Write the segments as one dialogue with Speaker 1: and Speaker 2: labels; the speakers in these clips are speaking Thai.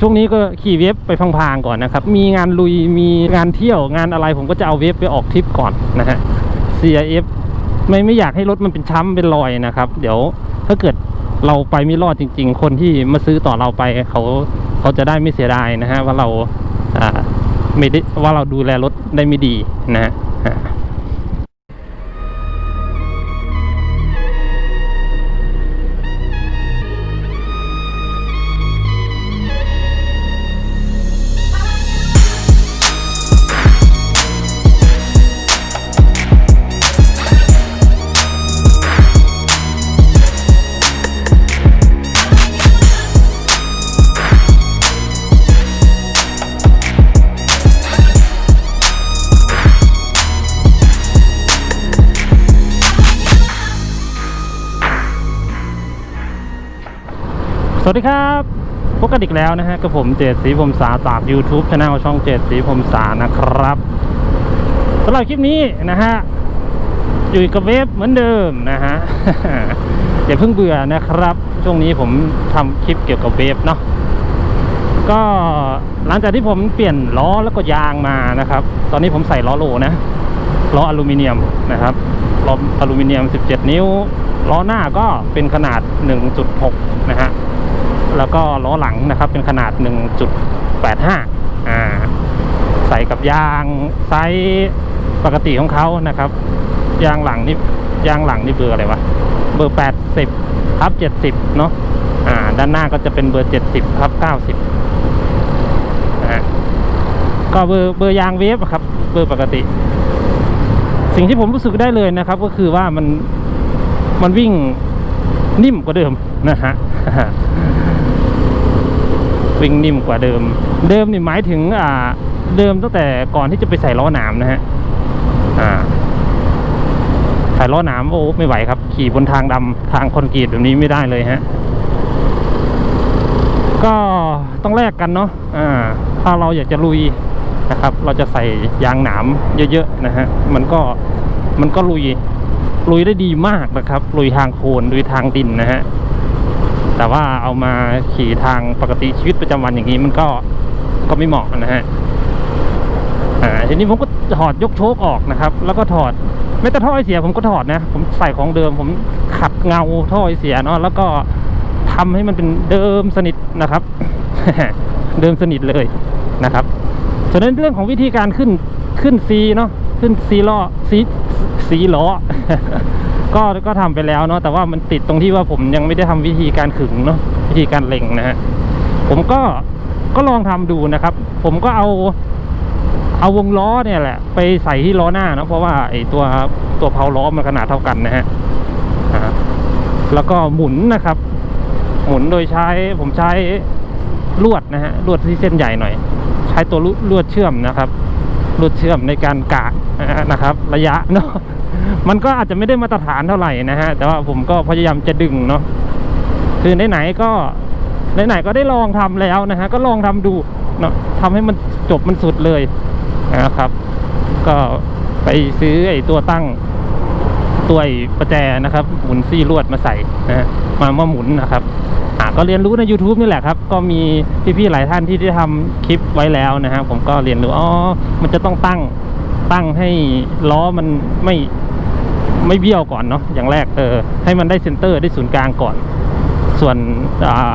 Speaker 1: ช่วงนี้ก็ขี่เวฟไปพางๆก่อนนะครับ มีงานลุยมีงานเที่ยวงานอะไรผมก็จะเอาเวฟไปออกทริปก่อนนะฮะ CRF ไม่ไม่อยากให้รถมันเป็นช้ำเป็นรอยนะครับ เดี๋ยวถ้าเกิดเราไปไม่รอดจริง ๆ คนที่มาซื้อต่อเราไปเขาเขาจะได้ไม่เสียดายนะฮะว่าเราอ่าไม่ได้ว่าเราดูแลรถได้ไม่ดีนะฮะ สวัสดีครับพบกันอีกแล้วนะฮะกับผมเจดสีผมสาจาก YouTube c anel ช่องเจดสีผมสานะครับสำหรับคลิปนี้นะฮะอยู่กับเวฟเหมือนเดิมนะฮะอย่าเพิ่งเบื่อนะครับ ช่วงนี้ผมทำคลิปเกี่ยวกับเวฟเนาะก็หลังจากที่ผมเปลี่ยนล้อแล้วก็ยางมานะครับ ตอนนี้ผมใส่ล้อโลนะล้ออลูมิเนียมนะครับล้ออลูมิเนียม 17 นิ้วล้อหน้าก็เป็นขนาด 1.6 นะฮะ แล้วก็ล้อหลังนะครับเป็นขนาด 1.85อ่าใส่กับยางไซส์ปกติของเขานะครับ ยางหลังนี่ยางหลังนี่เบอร์อะไรวะเบอร์ 80ทับ70 เนาะอ่า ด้านหน้าก็จะเป็นเบอร์ 70ทับ90นะฮะก็เบอร์เบอร์ยางเวฟครับ เบอร์ปกติ สิ่งที่ผมรู้สึกได้เลยนะครับ ก็คือว่ามันมันวิ่งนิ่มกว่าเดิมนะฮะ วิ่งนิ่มกว่าเดิม เดิมนี่หมายถึงอ่าเดิมตั้งแต่ก่อนที่จะไปใส่ล้อหนามนะฮะอ่าใส่ล้อหนามโอ้ไม่ไหวครับ ขี่บนทางดำทางคอนกรีตแบบนี้ไม่ได้เลยฮะก็ต้องแลกกันเนาะอ่าถ้าเราอยากจะลุยนะครับ เราจะใส่ยางหนามเยอะๆนะฮะมันก็มันก็ลุยลุยได้ดีมากนะครับ ลุยทางโคลนลุยทางดินนะฮะ แต่ว่าเอามาขี่ทางปกติชีวิตประจำวันอย่างนี้มันก็ก็ไม่เหมาะนะฮะอ่าทีนี้ผมก็ถอดยกโชคออกนะครับ แล้วก็ถอดไม่แต่ท่อไอเสียผมก็ถอดนะ ผมใส่ของเดิม ผมขัดเงาท่อไอเสียเนาะแล้วก็ทำให้มันเป็นเดิมสนิทนะครับ เดิมสนิทเลยนะครับฉะนั้นเรื่องของวิธีการขึ้นขึ้นซีเนาะขึ้นซีล้อซีซีล้อ ก็ก็ทำไปแล้วเนาะแต่ว่ามันติดตรงที่ว่าผมยังไม่ได้ทำวิธีการขึงเนาะวิธีการเล็งนะฮะผมก็ก็ลองทำดูนะครับ ผมก็เอาเอาวงล้อเนี่ยแหละ ไปใส่ที่ล้อหน้านะเพราะว่าไอ้ตัวตัวเพาล้อมันขนาดเท่ากันนะฮะแล้วก็หมุนนะครับ หมุนโดยใช้ผมใช้ลวดนะฮะลวดที่เส้นใหญ่หน่อย ใช้ตัวลวดเชื่อมนะครับลวดเชื่อมในการกะนะครับ ระยะเนาะ มันก็อาจจะไม่ได้มาตรฐานเท่าไหร่นะฮะ แต่ว่าผมก็พยายามจะดึงเนาะคือไหนๆก็ไหนๆก็ได้ลองทำแล้วนะฮะก็ลองทำดูเนาะทำให้มันจบมันสุดเลยนะครับ ก็ไปซื้อไอ้ตัวตั้งตัวไอ้ประแจนะครับ หมุนซี่ลวดมาใส่นะฮะมามาหมุนนะครับอ่าก็เรียนรู้ใน YouTube นี่แหละครับ ก็มีพี่ๆหลายท่านที่ได้ทำคลิปไว้แล้วนะฮะผมก็เรียนรู้อ๋อมันจะต้องตั้งตั้งให้ล้อมันไม่ ไม่เบี้ยวก่อนเนาะอย่างแรกเออให้มันได้เซนเตอร์ได้ศูนย์กลางก่อน ส่วนอ่า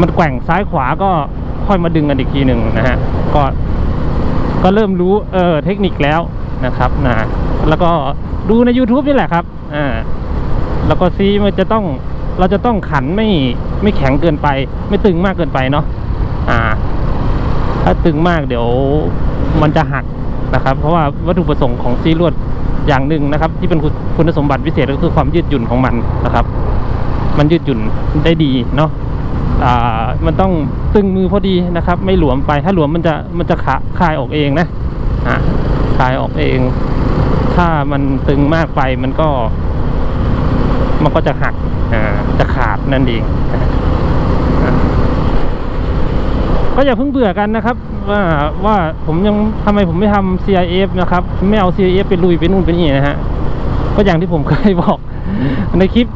Speaker 1: มันแกว่งซ้ายขวาก็ค่อยมาดึงกันอีกทีหนึ่งนะฮะก็ก็เริ่มรู้เออเทคนิคแล้วนะครับนะแล้วก็ดูใน YouTube นี่แหละครับอ่าแล้วก็ซีมันจะต้องเราจะต้องขันไม่ไม่แข็งเกินไป ไม่ตึงมากเกินไปเนาะอ่า ถ้าตึงมากเดี๋ยวมันจะหักนะครับ เพราะว่าวัตถุประสงค์ของซีลวด อย่างหนึ่งนะครับ ที่เป็นคุณสมบัติพิเศษก็คือความยืดหยุ่นของมันนะครับ มันยืดหยุ่นได้ดีเนาะอ่ามันต้องตึงมือพอดีนะครับ ไม่หลวมไปถ้าหลวมมันจะมันจะขาคลายออกเองนะอ่าคลายออกเอง ถ้ามันตึงมากไปมันก็ มันก็จะหักอ่าจะขาดนั่นเองนะฮะอ่า ก็อย่าเพิ่งเบื่อกันนะครับ ว่าว่าผมยังทำไมผมไม่ทำ CIF นะครับ ไม่เอา CIF ไปลุยไปนู่นไปนี่นะฮะก็อย่างที่ผมเคยบอกในคลิป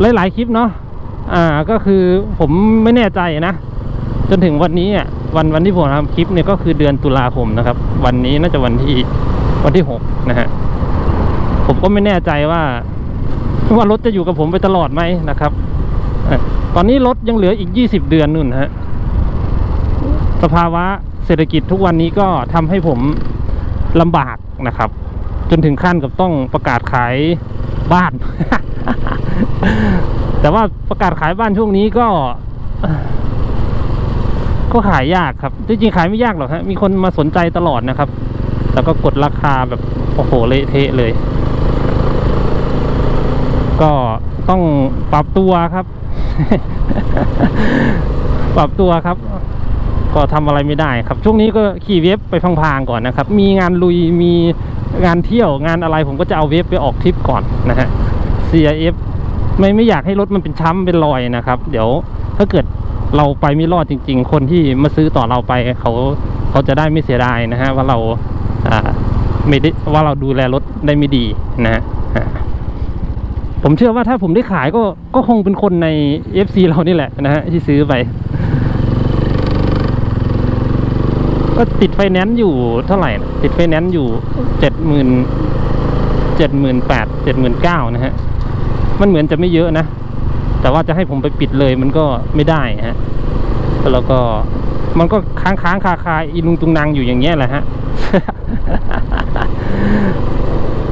Speaker 1: หลาย ๆ คลิปเนาะอ่าก็คือผมไม่แน่ใจนะ จนถึงวันนี้อะวันวันที่ผมทำคลิปเนี่ยก็คือเดือนตุลาคมนะครับ วันนี้น่าจะวันที่วันที่หกนะฮะผมก็ไม่แน่ใจว่าว่ารถจะอยู่กับผมไปตลอดไหมนะครับอตอนนี้รถยังเหลืออีก 20 เดือนนู่นฮะ สภาวะเศรษฐกิจทุกวันนี้ก็ทำให้ผมลำบากนะครับ จนถึงขั้นกับต้องประกาศขายบ้าน แต่ว่าประกาศขายบ้านช่วงนี้ก็ก็ขายยากครับ จริงๆขายไม่ยากหรอกฮะ มีคนมาสนใจตลอดนะครับ แต่ก็กดราคาแบบโอ้โหเละเทะเลย ก็ต้องปรับตัวครับ ปรับตัวครับ ก็ทำอะไรไม่ได้ครับ ช่วงนี้ก็ขี่เว็บไปพางๆก่อนนะครับ มีงานลุยมีงานเที่ยวงานอะไรผมก็จะเอาเว็บไปออกทริปก่อนนะฮะ CIF ไม่ไม่อยากให้รถมันเป็นช้ำเป็นรอยนะครับ เดี๋ยวถ้าเกิดเราไปไม่รอดจริง ๆ คนที่มาซื้อต่อเราไปเขาเขาจะได้ไม่เสียดายนะฮะว่าเราอ่าไม่ได้ว่าเราดูแลรถได้ไม่ดีนะฮะผมเชื่อว่าถ้าผมได้ขายก็ก็คงเป็นคนใน FC เรานี่แหละนะฮะที่ซื้อไป ก็ติดไฟแนนซ์อยู่เท่าไหร่ ติดไฟแนนซ์อยู่เจ็ดหมื่นเจ็ดหมื่นแปดเจ็ดหมื่นเก้านะฮะ มันเหมือนจะไม่เยอะนะ แต่ว่าจะให้ผมไปปิดเลยมันก็ไม่ได้ฮะ แล้วก็มันก็ค้างค้างคาคาอีลุงตุงนางอยู่อย่างเงี้ยแหละฮะ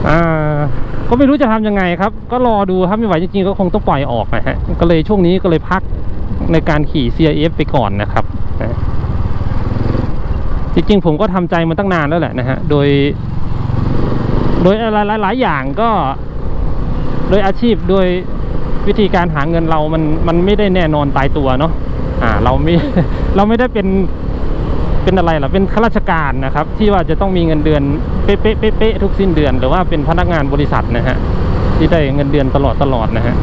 Speaker 1: อ่าก็ไม่รู้จะทำยังไงครับ ก็รอดูครับไม่ไหวจริงๆก็คงต้องปล่อยออกนะฮะ ก็เลยช่วงนี้ก็เลยพักในการขี่ CIF ไปก่อนนะครับนะ จริงๆผมก็ทำใจมาตั้งนานแล้วแหละนะฮะ โดย โดยอะไรหลาย ๆ อย่างก็ โดยอาชีพโดยวิธีการหาเงินเรามันมันไม่ได้แน่นอนตายตัวเนาะอ่า เราไม่เราไม่ได้เป็นเป็นอะไรล่ะเป็นข้าราชการนะครับ ที่ว่าจะต้องมีเงินเดือนเป๊ะเป๊ะเป๊ะทุกสิ้นเดือน หรือว่าเป็นพนักงานบริษัทนะฮะที่ได้เงินเดือนตลอดตลอดนะฮะ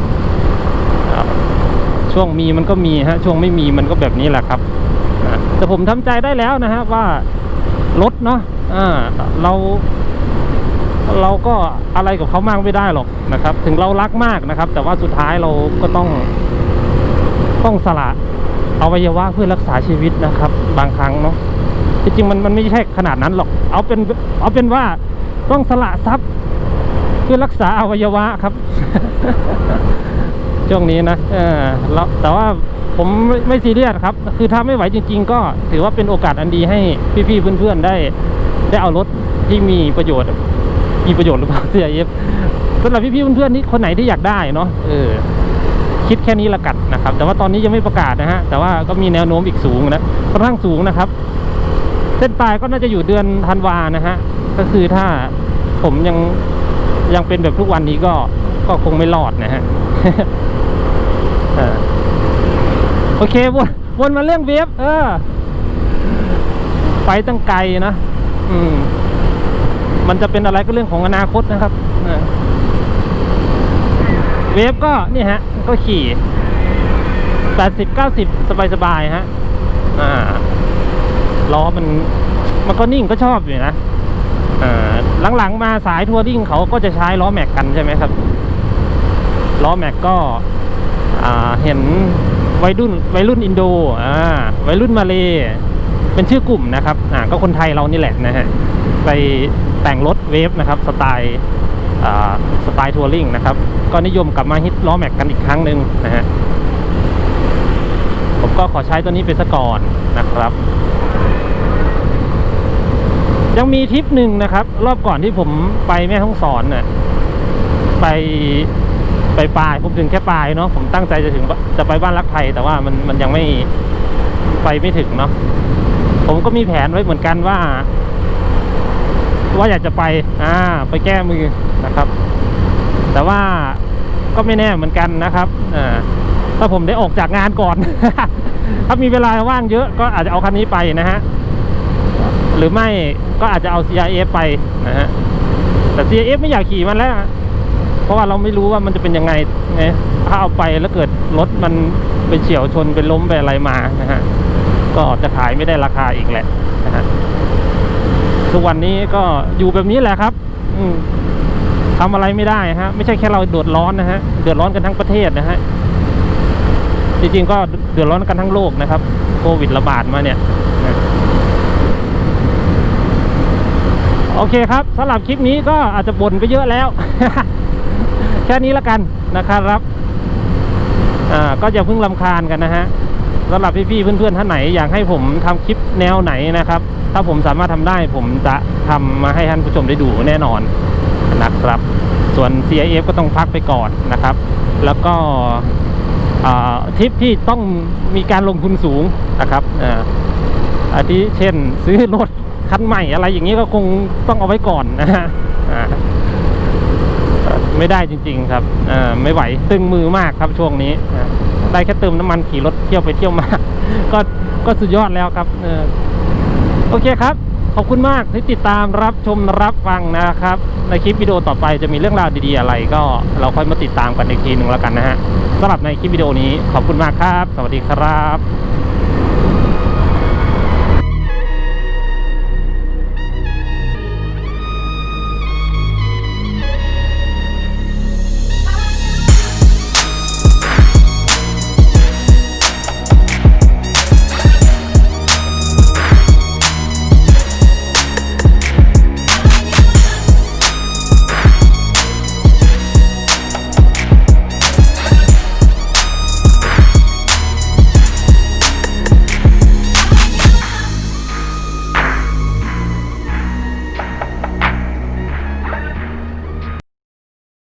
Speaker 1: ช่วงมีมันก็มีฮะช่วงไม่มีมันก็แบบนี้แหละครับ นะแต่ผมทำใจได้แล้วนะฮะว่ารถเนาะอ่าเรา เราก็อะไรกับเขามากไม่ได้หรอกนะครับ ถึงเรารักมากนะครับ แต่ว่าสุดท้ายเราก็ต้อง ต้องสละอวัยวะเพื่อรักษาชีวิตนะครับ บางครั้งเนาะจริงๆมันมันไม่ใช่ขนาดนั้นหรอก เอาเป็นเอาเป็นว่าต้องสละทรัพย์เพื่อรักษาอวัยวะครับ ช่วงนี้นะเออแล้วแต่ว่าผมไม่ไม่ซีเรียสครับ คือถ้าไม่ไหวจริง ๆ ก็ถือว่าเป็นโอกาสอันดีให้พี่ๆเพื่อนๆได้ ได้เอารถที่มีประโยชน์ มีประโยชน์หรือเปล่า CIF สำหรับพี่ๆเพื่อนๆนี่คนไหนที่อยากได้เนาะเออคิดแค่นี้ละกันนะครับ แต่ว่าตอนนี้ยังไม่ประกาศนะฮะ แต่ว่าก็มีแนวโน้มอีกสูงนะค่อนข้างสูงนะครับ เส้นตายก็น่าจะอยู่เดือนธันวานะฮะ ก็คือถ้าผมยังยังเป็นแบบทุกวันนี้ก็ก็คงไม่รอดนะฮะ โอเควนวนมาเรื่องเวฟเออ ไปตั้งไกลนะอืมมันจะเป็นอะไรก็เรื่องของอนาคตนะครับเวฟก็นี่ฮะ ก็ขี่แปดสิบเก้าสิบสบายๆฮะ อ่าล้อมันมันก็นิ่งก็ชอบอยู่นะอ่าหลังๆมาสายทัวริงเขาก็จะใช้ล้อแม็กกันใช่ไหมครับล้อแม็กก็ อ่าเห็น วัยรุ่นวัยรุ่นอินโดอ่าวัยรุ่นมาเลเป็นชื่อกลุ่มนะครับอ่าก็คนไทยเรานี่แหละนะฮะไปแต่งรถเวฟนะครับสไตล์อ่าสไตล์ทัวริงนะครับก็นิยมกลับมาฮิตล้อแม็กกันอีกครั้งหนึ่งนะฮะผมก็ขอใช้ตัวนี้ไปซะก่อนนะครับ ยังมีทริปหนึ่งนะครับ รอบก่อนที่ผมไปแม่ห้องสอนน่ะไป ไปปลายผมถึงแค่ปลายเนาะผมตั้งใจจะถึงจะไปบ้านรักไทย แต่ว่ามันมันยังไม่ไปไม่ถึงเนาะผมก็มีแผนไว้เหมือนกันว่า ว่าอยากจะไป อ่า ไปแก้มือนะครับ แต่ว่าก็ไม่แน่เหมือนกันนะครับอ่าถ้าผมได้ออกจากงานก่อน ถ้ามีเวลาว่างเยอะก็อาจจะเอาคันนี้ไปนะฮะหรือไม่ก็อาจจะเอา CRF ไปนะฮะแต่ CRF ไม่อยากขี่มันแล้ว เพราะว่าเราไม่รู้ว่ามันจะเป็นยังไงไงถ้าเอาไปแล้วเกิดรถมันไปเฉียวชนไปล้มไปอะไรมานะฮะก็จะขายไม่ได้ราคาอีกแหละนะฮะทุกวันนี้ก็อยู่แบบนี้แหละครับ อืมทำอะไรไม่ได้ฮะ ไม่ใช่แค่เราเดือดร้อนนะฮะเดือดร้อนกันทั้งประเทศนะฮะจริงๆก็เดือดร้อนกันทั้งโลกนะครับ โควิดระบาดมาเนี่ยโอเคครับสำหรับคลิปนี้ก็อาจจะบ่นไปเยอะแล้ว แค่นี้ละกันนะครับอ่าก็อย่าเพิ่งลำคาญกันนะฮะสำหรับพี่ๆเพื่อนๆท่านไหนอยากให้ผมทำคลิปแนวไหนนะครับ ถ้าผมสามารถทำได้ผมจะทำมาให้ท่านผู้ชมได้ดูแน่นอนนะครับ ส่วน CIF ก็ต้องพักไปก่อนนะครับ แล้วก็อ่าทริปที่ต้องมีการลงทุนสูงนะครับอ่าอาทิเช่น ซื้อรถคันใหม่อะไรอย่างนี้ก็คงต้องเอาไว้ก่อนนะฮะอ่า ไม่ได้จริง ๆ ครับเอ่อไม่ไหวตึงมือมากครับช่วงนี้ ได้แค่เติมน้ำมันขี่รถเที่ยวไปเที่ยวมาก็ก็สุดยอดแล้วครับเออโอเคครับขอบคุณมากที่ติดตามรับชมรับฟังนะครับ ในคลิปวิดีโอต่อไปจะมีเรื่องราวดีๆอะไร ก็เราค่อยมาติดตามกันอีกทีหนึ่งแล้วกันนะฮะสำหรับในคลิปวิดีโอนี้ขอบคุณมากครับ สวัสดีครับ